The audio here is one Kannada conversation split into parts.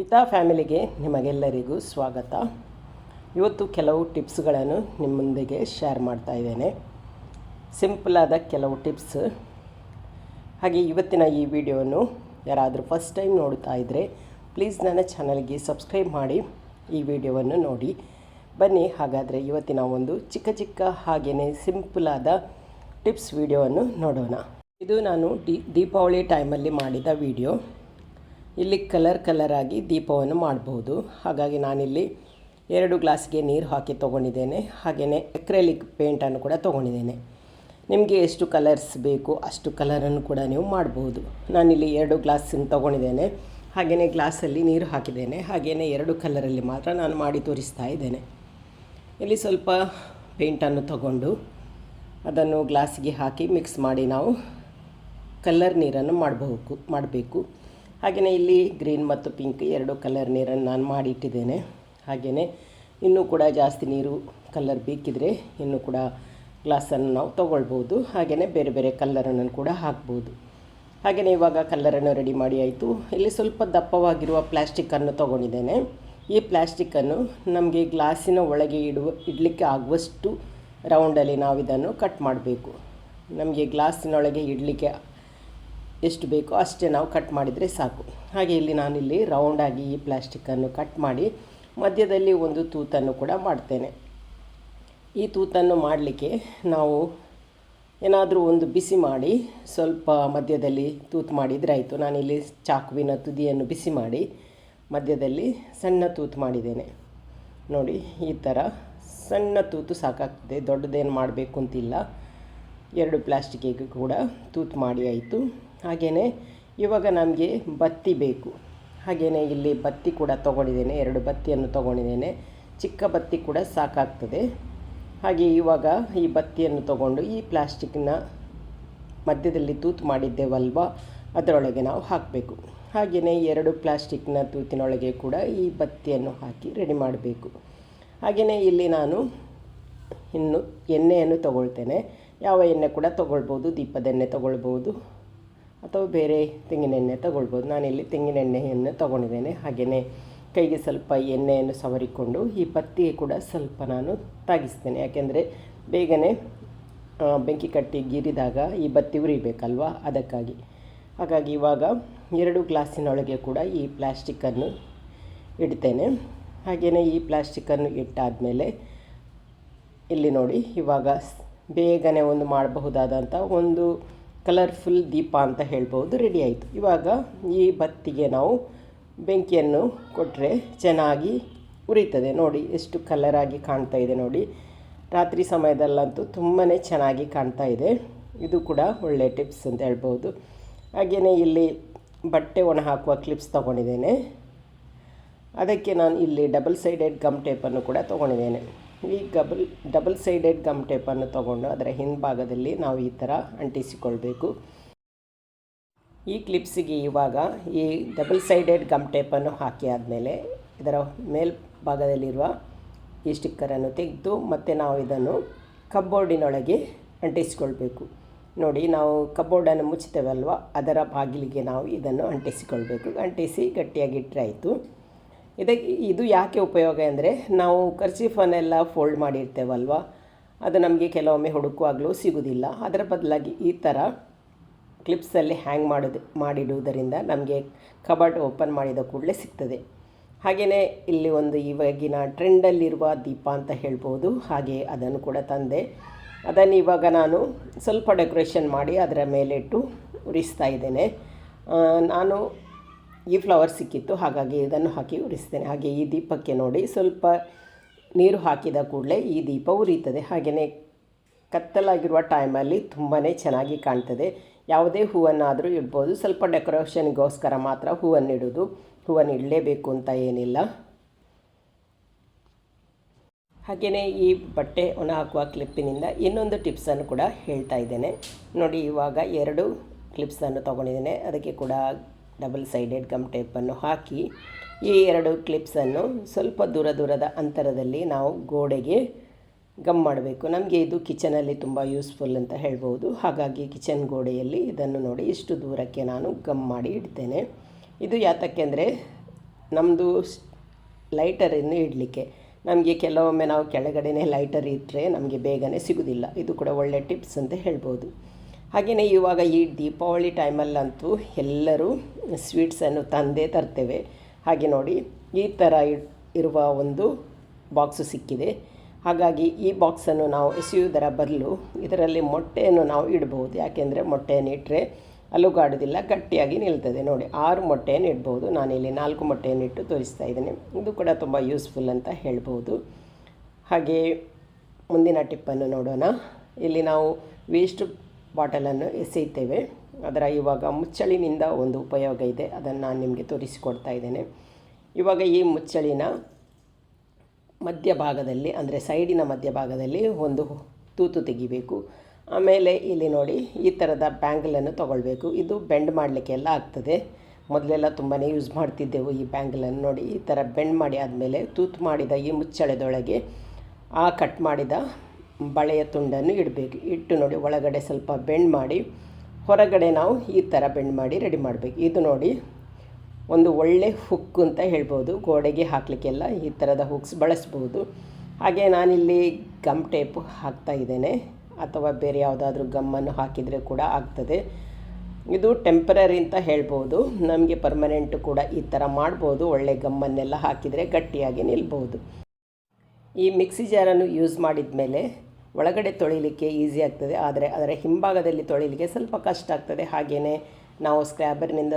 ಪಿತಾ ಫ್ಯಾಮಿಲಿಗೆ ನಿಮಗೆಲ್ಲರಿಗೂ ಸ್ವಾಗತ. ಇವತ್ತು ಕೆಲವು ಟಿಪ್ಸ್ಗಳನ್ನು ನಿಮ್ಮೊಂದಿಗೆ ಶೇರ್ ಮಾಡ್ತಾ ಇದ್ದೇನೆ. ಸಿಂಪಲಾದ ಕೆಲವು ಟಿಪ್ಸ್. ಹಾಗೆ ಇವತ್ತಿನ ಈ ವಿಡಿಯೋವನ್ನು ಯಾರಾದರೂ ಫಸ್ಟ್ ಟೈಮ್ ನೋಡ್ತಾ ಇದ್ದರೆ ಪ್ಲೀಸ್ ನನ್ನ ಚಾನಲ್ಗೆ ಸಬ್ಸ್ಕ್ರೈಬ್ ಮಾಡಿ, ಈ ವಿಡಿಯೋವನ್ನು ನೋಡಿ. ಬನ್ನಿ, ಹಾಗಾದರೆ ಇವತ್ತಿನ ಒಂದು ಚಿಕ್ಕ ಚಿಕ್ಕ ಹಾಗೆಯೇ ಸಿಂಪಲಾದ ಟಿಪ್ಸ್ ವಿಡಿಯೋವನ್ನು ನೋಡೋಣ. ಇದು ನಾನು ಡಿ, ದೀಪಾವಳಿ ಟೈಮಲ್ಲಿ ಮಾಡಿದ ವಿಡಿಯೋ. ಇಲ್ಲಿ ಕಲರ್ ಕಲರ್ ಆಗಿ ದೀಪವನ್ನು ಮಾಡಬಹುದು ಹಾಗಾಗಿ ನಾನಿಲ್ಲಿ ಎರಡು ಗ್ಲಾಸ್ಗೆ ನೀರು ಹಾಕಿ ತೊಗೊಂಡಿದ್ದೇನೆ. ಹಾಗೆಯೇ ಎಕ್ರೆಲಿಕ್ ಪೇಂಟನ್ನು ಕೂಡ ತೊಗೊಂಡಿದ್ದೇನೆ. ನಿಮಗೆ ಎಷ್ಟು ಕಲರ್ಸ್ ಬೇಕು ಅಷ್ಟು ಕಲರನ್ನು ಕೂಡ ನೀವು ಮಾಡಬಹುದು ನಾನಿಲ್ಲಿ ಎರಡು ಗ್ಲಾಸನ್ನು ತೊಗೊಂಡಿದ್ದೇನೆ. ಹಾಗೆಯೇ ಗ್ಲಾಸಲ್ಲಿ ನೀರು ಹಾಕಿದ್ದೇನೆ. ಹಾಗೆಯೇ ಎರಡು ಕಲರಲ್ಲಿ ಮಾತ್ರ ನಾನು ಮಾಡಿ ತೋರಿಸ್ತಾ ಇದ್ದೇನೆ. ಇಲ್ಲಿ ಸ್ವಲ್ಪ ಪೇಂಟನ್ನು ತಗೊಂಡು ಅದನ್ನು ಗ್ಲಾಸಿಗೆ ಹಾಕಿ ಮಿಕ್ಸ್ ಮಾಡಿ ನಾವು ಕಲ್ಲರ್ ನೀರನ್ನು ಮಾಡಬೇಕು ಮಾಡಬೇಕು. ಹಾಗೆಯೇ ಇಲ್ಲಿ ಗ್ರೀನ್ ಮತ್ತು ಪಿಂಕ್ ಎರಡು ಕಲರ್ ನೀರನ್ನು ನಾನು ಮಾಡಿಟ್ಟಿದ್ದೇನೆ. ಹಾಗೆಯೇ ಇನ್ನೂ ಕೂಡ ಜಾಸ್ತಿ ನೀರು, ಕಲರ್ ಬೇಕಿದ್ರೆ ಇನ್ನೂ ಕೂಡ ಗ್ಲಾಸನ್ನು ನಾವು ತೊಗೊಳ್ಬೋದು. ಹಾಗೆಯೇ ಬೇರೆ ಬೇರೆ ಕಲ್ಲರನ್ನು ಕೂಡ ಹಾಕ್ಬೋದು. ಹಾಗೆಯೇ ಇವಾಗ ಕಲ್ಲರನ್ನು ರೆಡಿ ಮಾಡಿ ಆಯಿತು. ಇಲ್ಲಿ ಸ್ವಲ್ಪ ದಪ್ಪವಾಗಿರುವ ಪ್ಲ್ಯಾಸ್ಟಿಕ್ಕನ್ನು ತೊಗೊಂಡಿದ್ದೇನೆ. ಈ ಪ್ಲ್ಯಾಸ್ಟಿಕ್ಕನ್ನು ನಮಗೆ ಗ್ಲಾಸಿನ ಒಳಗೆ ಇಡುವ, ಇಡಲಿಕ್ಕೆ ಆಗುವಷ್ಟು ರೌಂಡಲ್ಲಿ ನಾವು ಇದನ್ನು ಕಟ್ ಮಾಡಬೇಕು. ನಮಗೆ ಗ್ಲಾಸಿನೊಳಗೆ ಇಡಲಿಕ್ಕೆ ಎಷ್ಟು ಬೇಕೋ ಅಷ್ಟೇ ನಾವು ಕಟ್ ಮಾಡಿದರೆ ಸಾಕು. ಹಾಗೆ ಇಲ್ಲಿ ನಾನಿಲ್ಲಿ ರೌಂಡಾಗಿ ಈ ಪ್ಲಾಸ್ಟಿಕ್ಕನ್ನು ಕಟ್ ಮಾಡಿ, ಮಧ್ಯದಲ್ಲಿ ಒಂದು ತೂತನ್ನು ಕೂಡ ಮಾಡ್ತೇನೆ. ಈ ತೂತನ್ನು ಮಾಡಲಿಕ್ಕೆ ನಾವು ಏನಾದರೂ ಒಂದು ಬಿಸಿ ಮಾಡಿ, ಸ್ವಲ್ಪ ಮಧ್ಯದಲ್ಲಿ ತೂತು ಮಾಡಿದರೆ ಆಯಿತು. ನಾನಿಲ್ಲಿ ಚಾಕುವಿನ ತುದಿಯನ್ನು ಬಿಸಿ ಮಾಡಿ, ಮಧ್ಯದಲ್ಲಿ ಸಣ್ಣ ತೂತು ಮಾಡಿದ್ದೇನೆ. ನೋಡಿ, ಈ ಥರ ಸಣ್ಣ ತೂತು ಸಾಕಾಗ್ತದೆ. ದೊಡ್ಡದೇನು ಮಾಡಬೇಕು ಅಂತಿಲ್ಲ. ಎರಡು ಪ್ಲಾಸ್ಟಿಕ್ಕಿಗೆ ಕೂಡ ತೂತು ಮಾಡಿ ಆಯಿತು. ಹಾಗೆಯೇ ಇವಾಗ ನಮಗೆ ಬತ್ತಿ ಬೇಕು. ಹಾಗೆಯೇ ಇಲ್ಲಿ ಬತ್ತಿ ಕೂಡ ತೊಗೊಂಡಿದ್ದೇನೆ, ಎರಡು ಬತ್ತಿಯನ್ನು ತೊಗೊಂಡಿದ್ದೇನೆ. ಚಿಕ್ಕ ಬತ್ತಿ ಕೂಡ ಸಾಕಾಗ್ತದೆ. ಹಾಗೆ ಇವಾಗ ಈ ಬತ್ತಿಯನ್ನು ತಗೊಂಡು ಈ ಪ್ಲಾಸ್ಟಿಕ್ನ ಮಧ್ಯದಲ್ಲಿ ತೂತು ಮಾಡಿದ್ದೇವಲ್ವ ಅದರೊಳಗೆ ನಾವು ಹಾಕಬೇಕು. ಹಾಗೆಯೇ ಎರಡು ಪ್ಲಾಸ್ಟಿಕ್ನ ತೂತಿನೊಳಗೆ ಕೂಡ ಈ ಬತ್ತಿಯನ್ನು ಹಾಕಿ ರೆಡಿ ಮಾಡಬೇಕು. ಹಾಗೆಯೇ ಇಲ್ಲಿ ನಾನು ಇನ್ನು ಎಣ್ಣೆಯನ್ನು ತಗೊಳ್ತೇನೆ. ಯಾವ ಎಣ್ಣೆ ಕೂಡ ತೊಗೊಳ್ಬೋದು, ದೀಪದ ಎಣ್ಣೆ ತೊಗೊಳ್ಬೋದು. ಅಥವಾ ಬೇರೆ ತೆಂಗಿನೆಣ್ಣೆ ತಗೊಳ್ಬೋದು. ನಾನಿಲ್ಲಿ ತೆಂಗಿನ ಎಣ್ಣೆಯನ್ನು ತೊಗೊಂಡಿದ್ದೇನೆ. ಹಾಗೆಯೇ ಕೈಗೆ ಸ್ವಲ್ಪ ಎಣ್ಣೆಯನ್ನು ಸವರಿಕೊಂಡು ಈ ಪತ್ತಿಗೆ ಕೂಡ ಸ್ವಲ್ಪ ನಾನು ತಾಗಿಸ್ತೇನೆ. ಯಾಕೆಂದರೆ ಬೇಗನೆ ಬೆಂಕಿ ಕಟ್ಟಿ ಗೀರಿದಾಗ ಈ ಬತ್ತಿ ಉರಿಬೇಕಲ್ವಾ? ಅದಕ್ಕಾಗಿ. ಹಾಗಾಗಿ ಇವಾಗ ಎರಡು ಗ್ಲಾಸಿನೊಳಗೆ ಕೂಡ ಈ ಪ್ಲ್ಯಾಸ್ಟಿಕ್ಕನ್ನು ಇಡ್ತೇನೆ. ಹಾಗೆಯೇ ಈ ಪ್ಲ್ಯಾಸ್ಟಿಕ್ಕನ್ನು ಇಟ್ಟಾದಮೇಲೆ ಇಲ್ಲಿ ನೋಡಿ, ಇವಾಗ ಬೇಗನೆ ಒಂದು ಮಾಡಬಹುದಾದಂಥ ಒಂದು ಕಲರ್ಫುಲ್ ದೀಪ ಅಂತ ಹೇಳ್ಬೋದು ರೆಡಿ ಆಯಿತು. ಇವಾಗ ಈ ಬತ್ತಿಗೆ ನಾವು ಬೆಂಕಿಯನ್ನು ಕೊಟ್ಟರೆ ಚೆನ್ನಾಗಿ ಉರಿತದೆ. ನೋಡಿ, ಎಷ್ಟು ಕಲರಾಗಿ ಕಾಣ್ತಾ ಇದೆ ನೋಡಿ. ರಾತ್ರಿ ಸಮಯದಲ್ಲಂತೂ ತುಂಬಾ ಚೆನ್ನಾಗಿ ಕಾಣ್ತಾ ಇದೆ. ಇದು ಕೂಡ ಒಳ್ಳೆ ಟಿಪ್ಸ್ ಅಂತ ಹೇಳ್ಬೋದು. ಹಾಗೆಯೇ ಇಲ್ಲಿ ಬಟ್ಟೆ ಒಣ ಹಾಕುವ ಕ್ಲಿಪ್ಸ್ ತೊಗೊಂಡಿದ್ದೇನೆ. ಅದಕ್ಕೆ ನಾನು ಇಲ್ಲಿ ಡಬಲ್ ಸೈಡೆಡ್ ಗಮ್ ಟೇಪನ್ನು ಕೂಡ ತೊಗೊಂಡಿದ್ದೇನೆ. ಈ ಗಬಲ್, ಡಬಲ್ ಸೈಡೆಡ್ ಗಮ್ ಟೇಪನ್ನು ತಗೊಂಡು ಅದರ ಹಿಂಭಾಗದಲ್ಲಿ ನಾವು ಈ ಥರ ಅಂಟಿಸಿಕೊಳ್ಬೇಕು. ಈ ಕ್ಲಿಪ್ಸಿಗೆ ಇವಾಗ ಈ ಡಬಲ್ ಸೈಡೆಡ್ ಗಮ್ ಟೇಪನ್ನು ಹಾಕಿ ಆದಮೇಲೆ ಇದರ ಮೇಲ್ಭಾಗದಲ್ಲಿರುವ ಈ ಸ್ಟಿಕ್ಕರನ್ನು ತೆಗೆದು ಮತ್ತು ನಾವು ಇದನ್ನು ಕಬ್ಬೋರ್ಡಿನೊಳಗೆ ಅಂಟಿಸಿಕೊಳ್ಬೇಕು. ನೋಡಿ, ನಾವು ಕಬೋರ್ಡನ್ನು ಮುಚ್ಚುತ್ತೇವಲ್ವ ಅದರ ಬಾಗಿಲಿಗೆ ನಾವು ಇದನ್ನು ಅಂಟಿಸಿಕೊಳ್ಬೇಕು. ಅಂಟಿಸಿ ಗಟ್ಟಿಯಾಗಿಟ್ಟರೆ ಆಯಿತು. ಇದಕ್ಕೆ ಇದು ಯಾಕೆ ಉಪಯೋಗ ಅಂದರೆ ನಾವು ಖರ್ಚಿಫನ್ನೆಲ್ಲ ಫೋಲ್ಡ್ ಮಾಡಿರ್ತೇವಲ್ವ? ಅದು ನಮಗೆ ಕೆಲವೊಮ್ಮೆ ಹುಡುಕುವಾಗಲೂ ಸಿಗೋದಿಲ್ಲ. ಅದರ ಬದಲಾಗಿ ಈ ಥರ ಕ್ಲಿಪ್ಸಲ್ಲಿ ಹ್ಯಾಂಗ್ ಮಾಡೋದು, ಮಾಡಿಡುವುದರಿಂದ ನಮಗೆ ಕಬರ್ಡ್ ಓಪನ್ ಮಾಡಿದ ಕೂಡಲೇ ಸಿಗ್ತದೆ. ಹಾಗೆಯೇ ಇಲ್ಲಿ ಒಂದು ಇವಾಗಿನ ಟ್ರೆಂಡಲ್ಲಿರುವ ದೀಪ ಅಂತ ಹೇಳ್ಬೋದು. ಹಾಗೆ ಅದನ್ನು ಕೂಡ ತಂದೆ, ಅದನ್ನು ಇವಾಗ ನಾನು ಸ್ವಲ್ಪ ಡೆಕೋರೇಷನ್ ಮಾಡಿ ಅದರ ಮೇಲೆ ಇಟ್ಟು ಉರಿಸ್ತಾ ಇದ್ದೇನೆ. ನಾನು ಈ ಫ್ಲವರ್ ಸಿಕ್ಕಿತ್ತು, ಹಾಗಾಗಿ ಇದನ್ನು ಹಾಕಿ ಉರಿಸ್ತೇನೆ. ಹಾಗೆ ಈ ದೀಪಕ್ಕೆ ನೋಡಿ, ಸ್ವಲ್ಪ ನೀರು ಹಾಕಿದ ಕೂಡಲೇ ಈ ದೀಪ ಉರಿತದೆ ಹಾಗೆಯೇ ಕತ್ತಲಾಗಿರುವ ಟೈಮಲ್ಲಿ ತುಂಬಾ ಚೆನ್ನಾಗಿ ಕಾಣ್ತದೆ. ಯಾವುದೇ ಹೂವನ್ನಾದರೂ ಇಡ್ಬೋದು. ಸ್ವಲ್ಪ ಡೆಕೋರೇಷನ್ಗೋಸ್ಕರ ಮಾತ್ರ ಹೂವನ್ನು ಇಡೋದು ಹೂವನ್ನು ಇಡಲೇಬೇಕು ಅಂತ ಏನಿಲ್ಲ. ಹಾಗೆಯೇ ಈ ಬಟ್ಟೆ ಒಣ ಹಾಕುವ ಕ್ಲಿಪ್ಪಿನಿಂದ ಇನ್ನೊಂದು ಟಿಪ್ಸನ್ನು ಕೂಡ ಹೇಳ್ತಾ ಇದ್ದೇನೆ. ನೋಡಿ, ಇವಾಗ ಎರಡು ಕ್ಲಿಪ್ಸನ್ನು ತೊಗೊಂಡಿದ್ದೇನೆ. ಅದಕ್ಕೆ ಕೂಡ ಡಬಲ್ ಸೈಡೆಡ್ ಗಮ್ ಟೇಪನ್ನು ಹಾಕಿ ಈ ಎರಡು ಕ್ಲಿಪ್ಸನ್ನು ಸ್ವಲ್ಪ ದೂರ ದೂರದ ಅಂತರದಲ್ಲಿ ನಾವು ಗೋಡೆಗೆ ಗಮ್ ಮಾಡಬೇಕು. ನಮಗೆ ಇದು ಕಿಚನಲ್ಲಿ ತುಂಬ ಯೂಸ್ಫುಲ್ ಅಂತ ಹೇಳ್ಬೋದು ಹಾಗಾಗಿ ಕಿಚನ್ ಗೋಡೆಯಲ್ಲಿ ಇದನ್ನು ನೋಡಿ ಇಷ್ಟು ದೂರಕ್ಕೆ ನಾನು ಗಮ್ ಮಾಡಿ ಇಡ್ತೇನೆ. ಇದು ಯಾತಕ್ಕೆ ಅಂದರೆ ನಮ್ಮದು ಲೈಟರನ್ನು ಇಡಲಿಕ್ಕೆ. ನಮಗೆ ಕೆಲವೊಮ್ಮೆ ನಾವು ಕೆಳಗಡೆನೇ ಲೈಟರ್ ಇಟ್ಟರೆ ನಮಗೆ ಬೇಗನೆ ಸಿಗೋದಿಲ್ಲ. ಇದು ಕೂಡ ಒಳ್ಳೆ ಟಿಪ್ಸ್ ಅಂತ ಹೇಳ್ಬೋದು ಹಾಗೆಯೇ ಇವಾಗ ಈ ದೀಪಾವಳಿ ಟೈಮಲ್ಲಂತೂ ಎಲ್ಲರೂ ಸ್ವೀಟ್ಸನ್ನು ತಂದೇ ತರ್ತೇವೆ. ಹಾಗೆ ನೋಡಿ, ಈ ಥರ ಇರುವ ಒಂದು ಬಾಕ್ಸು ಸಿಕ್ಕಿದೆ. ಹಾಗಾಗಿ ಈ ಬಾಕ್ಸನ್ನು ನಾವು ಎಸೆಯುವುದರ ಬದಲು ಇದರಲ್ಲಿ ಮೊಟ್ಟೆಯನ್ನು ನಾವು ಇಡಬಹುದು. ಯಾಕೆಂದರೆ ಮೊಟ್ಟೆಯನ್ನು ಇಟ್ಟರೆ ಅಲುಗಾಡೋದಿಲ್ಲ ಗಟ್ಟಿಯಾಗಿ ನಿಲ್ತದೆ. ನೋಡಿ, ಆರು ಮೊಟ್ಟೆಯನ್ನು ಇಡ್ಬೋದು ನಾನಿಲ್ಲಿ ನಾಲ್ಕು ಮೊಟ್ಟೆಯನ್ನು ಇಟ್ಟು ತೋರಿಸ್ತಾ ಇದ್ದೀನಿ. ಇದು ಕೂಡ ತುಂಬ ಯೂಸ್ಫುಲ್ ಅಂತ ಹೇಳ್ಬೋದು ಹಾಗೆ ಮುಂದಿನ ಟಿಪ್ಪನ್ನು ನೋಡೋಣ. ಇಲ್ಲಿ ನಾವು ವೇಸ್ಟ್ ಬಾಟಲನ್ನು ಎಸೆಯುತ್ತೇವೆ. ಅದರ ಇವಾಗ ಮುಚ್ಚಳಿನಿಂದ ಒಂದು ಉಪಯೋಗ ಇದೆ. ಅದನ್ನು ನಾನು ನಿಮಗೆ ತೋರಿಸಿಕೊಡ್ತಾ ಇದ್ದೇನೆ. ಇವಾಗ ಈ ಮುಚ್ಚಳಿನ ಮಧ್ಯಭಾಗದಲ್ಲಿ ಅಂದರೆ ಸೈಡಿನ ಮಧ್ಯಭಾಗದಲ್ಲಿ ಒಂದು ತೂತು ತೆಗಿಬೇಕು. ಆಮೇಲೆ ಇಲ್ಲಿ ನೋಡಿ, ಈ ಥರದ ಬ್ಯಾಂಗಲನ್ನು ತೊಗೊಳ್ಬೇಕು. ಇದು ಬೆಂಡ್ ಮಾಡಲಿಕ್ಕೆಲ್ಲ ಆಗ್ತದೆ. ಮೊದಲೆಲ್ಲ ತುಂಬಾ ಯೂಸ್ ಮಾಡ್ತಿದ್ದೆವು ಈ ಬ್ಯಾಂಗಲನ್ನು ನೋಡಿ. ಈ ಥರ ಬೆಂಡ್ ಮಾಡಿ ಆದಮೇಲೆ ತೂತು ಮಾಡಿದ ಈ ಮುಚ್ಚಳದೊಳಗೆ ಆ ಕಟ್ ಮಾಡಿದ ಬಳೆಯ ತುಂಡನ್ನು ಇಡಬೇಕು. ಇಟ್ಟು ನೋಡಿ, ಒಳಗಡೆ ಸ್ವಲ್ಪ ಬೆಂಡ್ ಮಾಡಿ, ಹೊರಗಡೆ ನಾವು ಈ ಥರ ಬೆಂಡ್ ಮಾಡಿ ರೆಡಿ ಮಾಡಬೇಕು. ಇದು ನೋಡಿ, ಒಂದು ಒಳ್ಳೆ ಹುಕ್ ಅಂತ ಹೇಳ್ಬೋದು. ಗೋಡೆಗೆ ಹಾಕಲಿಕ್ಕೆಲ್ಲ ಈ ಥರದ ಹುಕ್ಸ್ ಬಳಸ್ಬೋದು. ಹಾಗೆ ನಾನಿಲ್ಲಿ ಗಮ್ ಟೇಪ್ ಹಾಕ್ತಾ ಇದ್ದೇನೆ. ಅಥವಾ ಬೇರೆ ಯಾವುದಾದ್ರೂ ಗಮ್ಮನ್ನು ಹಾಕಿದರೆ ಕೂಡ ಆಗ್ತದೆ. ಇದು ಟೆಂಪ್ರರಿ ಅಂತ ಹೇಳ್ಬೋದು. ನಮಗೆ ಪರ್ಮನೆಂಟ್ ಕೂಡ ಈ ಥರ ಮಾಡ್ಬೋದು. ಒಳ್ಳೆ ಗಮ್ಮನ್ನೆಲ್ಲ ಹಾಕಿದರೆ ಗಟ್ಟಿಯಾಗಿ ನಿಲ್ಬೋದು. ಈ ಮಿಕ್ಸಿ ಜಾರನ್ನು ಯೂಸ್ ಮಾಡಿದ ಮೇಲೆ ಒಳಗಡೆ ತೊಳಿಲಿಕ್ಕೆ ಈಸಿ ಆಗ್ತದೆ. ಆದರೆ ಅದರ ಹಿಂಭಾಗದಲ್ಲಿ ತೊಳಿಲಿಕ್ಕೆ ಸ್ವಲ್ಪ ಕಷ್ಟ ಆಗ್ತದೆ. ಹಾಗೆಯೇ ನಾವು ಸ್ಕ್ರ್ಯಾಬರ್ನಿಂದ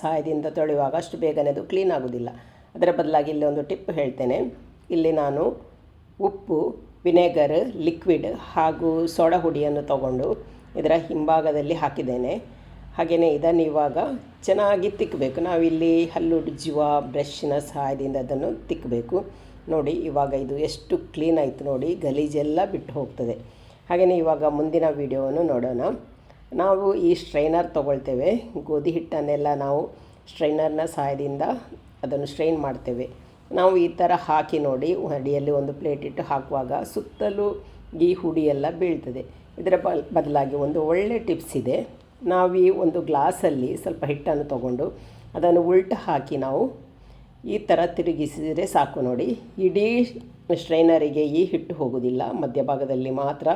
ಸಹಾಯದಿಂದ ತೊಳೆಯುವಾಗ ಅಷ್ಟು ಬೇಗನೆ ಅದು ಕ್ಲೀನ್ ಆಗೋದಿಲ್ಲ. ಅದರ ಬದಲಾಗಿ ಇಲ್ಲಿ ಒಂದು ಟಿಪ್ ಹೇಳ್ತೇನೆ. ಇಲ್ಲಿ ನಾನು ಉಪ್ಪು ವಿನೆಗರ್ ಲಿಕ್ವಿಡ್ ಹಾಗೂ ಸೋಡಾ ಹುಡಿಯನ್ನು ತಗೊಂಡು ಇದರ ಹಿಂಭಾಗದಲ್ಲಿ ಹಾಕಿದ್ದೇನೆ. ಹಾಗೆಯೇ ಇದನ್ನು ಇವಾಗ ಚೆನ್ನಾಗಿ ತಿಕ್ಕಬೇಕು ನಾವಿಲ್ಲಿ ಹಲ್ಲುಜ್ಜುವ ಬ್ರಷ್ನ ಸಹಾಯದಿಂದ ಅದನ್ನು ತಿಕ್ಕಬೇಕು ನೋಡಿ, ಇವಾಗ ಇದು ಎಷ್ಟು ಕ್ಲೀನ್ ಆಯಿತು ನೋಡಿ, ಗಲೀಜೆಲ್ಲ ಬಿಟ್ಟು ಹೋಗ್ತದೆ. ಹಾಗೆಯೇ ಇವಾಗ ಮುಂದಿನ ವಿಡಿಯೋವನ್ನು ನೋಡೋಣ. ನಾವು ಈ ಸ್ಟ್ರೈನರ್ ತೊಗೊಳ್ತೇವೆ. ಗೋಧಿ ಹಿಟ್ಟನ್ನೆಲ್ಲ ನಾವು ಸ್ಟ್ರೈನರ್ನ ಸಹಾಯದಿಂದ ಅದನ್ನು ಸ್ಟ್ರೈನ್ ಮಾಡ್ತೇವೆ. ನಾವು ಈ ಥರ ಹಾಕಿ ನೋಡಿ, ಅಡಿಯಲ್ಲಿ ಒಂದು ಪ್ಲೇಟ್ ಇಟ್ಟು ಹಾಕುವಾಗ ಸುತ್ತಲೂ ಈ ಹುಡಿಯೆಲ್ಲ ಬೀಳ್ತದೆ. ಇದರ ಬದಲಾಗಿ ಒಂದು ಒಳ್ಳೆ ಟಿಪ್ಸ್ ಇದೆ. ನಾವು ಈ ಒಂದು ಗ್ಲಾಸಲ್ಲಿ ಸ್ವಲ್ಪ ಹಿಟ್ಟನ್ನು ತಗೊಂಡು ಅದನ್ನು ಉಲ್ಟ ಹಾಕಿ ನಾವು ಈ ಥರ ತಿರುಗಿಸಿದರೆ ಸಾಕು ನೋಡಿ. ಇಡೀ ಸ್ಟ್ರೈನರಿಗೆ ಈ ಹಿಟ್ಟು ಹೋಗೋದಿಲ್ಲ ಮಧ್ಯಭಾಗದಲ್ಲಿ ಮಾತ್ರ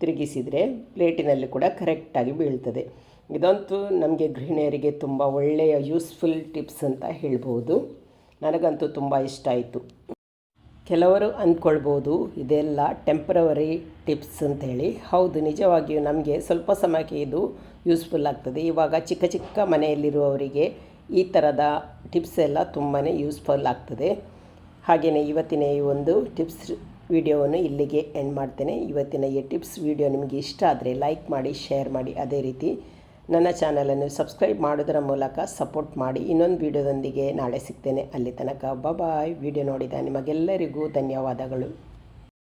ತಿರುಗಿಸಿದರೆ ಪ್ಲೇಟಿನಲ್ಲಿ ಕೂಡ ಕರೆಕ್ಟಾಗಿ ಬೀಳ್ತದೆ. ಇದಂತೂ ನಮಗೆ ಗೃಹಿಣಿಯರಿಗೆ ತುಂಬ ಒಳ್ಳೆಯ ಯೂಸ್ಫುಲ್ ಟಿಪ್ಸ್ ಅಂತ ಹೇಳ್ಬೋದು. ನನಗಂತೂ ತುಂಬ ಇಷ್ಟ ಆಯಿತು. ಕೆಲವರು ಅಂದ್ಕೊಳ್ಬೋದು ಇದೆಲ್ಲ ಟೆಂಪ್ರವರಿ ಟಿಪ್ಸ್ ಅಂತೇಳಿ. ಹೌದು, ನಿಜವಾಗಿಯೂ ನಮಗೆ ಸ್ವಲ್ಪ ಸಮಯಕ್ಕೆ ಇದು ಯೂಸ್ಫುಲ್ ಆಗ್ತದೆ. ಇವಾಗ ಚಿಕ್ಕ ಚಿಕ್ಕ ಮನೆಯಲ್ಲಿರುವವರಿಗೆ ಈ ಥರದ ಟಿಪ್ಸ್ ಎಲ್ಲ ತುಂಬಾ ಯೂಸ್ಫುಲ್ ಆಗ್ತದೆ. ಹಾಗೆಯೇ ಇವತ್ತಿನ ಈ ಒಂದು ಟಿಪ್ಸ್ ವಿಡಿಯೋವನ್ನು ಇಲ್ಲಿಗೆ ಎಂಡ್ ಮಾಡ್ತೇನೆ. ಇವತ್ತಿನ ಈ ಟಿಪ್ಸ್ ವಿಡಿಯೋ ನಿಮಗೆ ಇಷ್ಟ ಆದರೆ ಲೈಕ್ ಮಾಡಿ ಶೇರ್ ಮಾಡಿ, ಅದೇ ರೀತಿ ನನ್ನ ಚಾನಲನ್ನು ಸಬ್ಸ್ಕ್ರೈಬ್ ಮಾಡೋದರ ಮೂಲಕ ಸಪೋರ್ಟ್ ಮಾಡಿ. ಇನ್ನೊಂದು ವಿಡಿಯೋದೊಂದಿಗೆ ನಾಳೆ ಸಿಗ್ತೇನೆ. ಅಲ್ಲಿ ತನಕ ಬಾಯ್ ವಿಡಿಯೋ ನೋಡಿದ ನಿಮಗೆಲ್ಲರಿಗೂ ಧನ್ಯವಾದಗಳು.